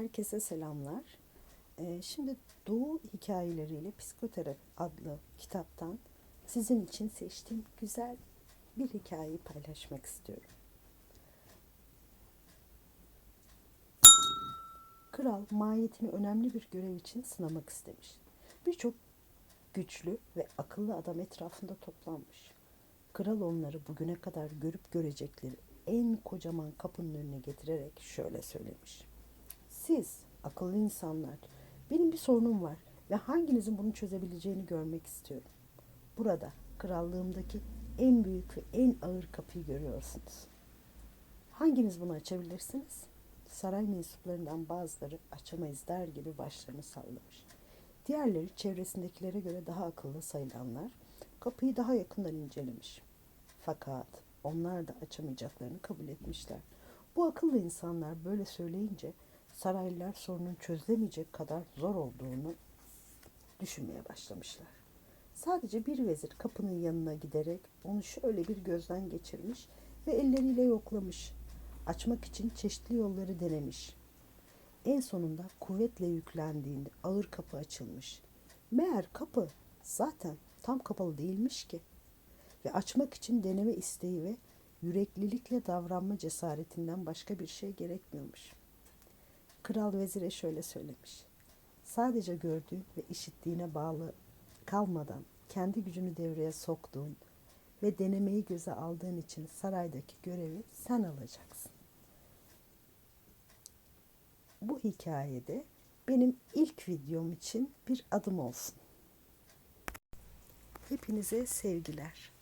Herkese selamlar. Ee, şimdi Doğu Hikayeleriyle Psikoterapi adlı kitaptan sizin için seçtiğim güzel bir hikayeyi paylaşmak istiyorum. Kral mahiyetini önemli bir görev için sınamak istemiş. Birçok güçlü ve akıllı adam etrafında toplanmış. Kral onları bugüne kadar görüp görecekleri en kocaman kapının önüne getirerek şöyle söylemiş. Siz akıllı insanlar, benim bir sorunum var ve hanginizin bunu çözebileceğini görmek istiyorum. Burada krallığımdaki en büyük ve en ağır kapıyı görüyorsunuz. Hanginiz bunu açabilirsiniz? Saray mensuplarından bazıları açamayız der gibi başlarını sallamış. Diğerleri çevresindekilere göre daha akıllı sayılanlar kapıyı daha yakından incelemiş. Fakat onlar da açamayacaklarını kabul etmişler. Bu akıllı insanlar böyle söyleyince saraylılar sorunun çözülemeyecek kadar zor olduğunu düşünmeye başlamışlar. Sadece bir vezir kapının yanına giderek onu şöyle bir gözden geçirmiş ve elleriyle yoklamış. Açmak için çeşitli yolları denemiş. En sonunda kuvvetle yüklendiğinde ağır kapı açılmış. Meğer kapı zaten tam kapalı değilmiş ki. Ve açmak için deneme isteği ve yüreklilikle davranma cesaretinden başka bir şey gerekmiyormuş. Kral vezire şöyle söylemiş. Sadece gördüğün ve işittiğine bağlı kalmadan kendi gücünü devreye soktuğun ve denemeyi göze aldığın için saraydaki görevi sen alacaksın. Bu hikayede benim ilk videom için bir adım olsun. Hepinize sevgiler.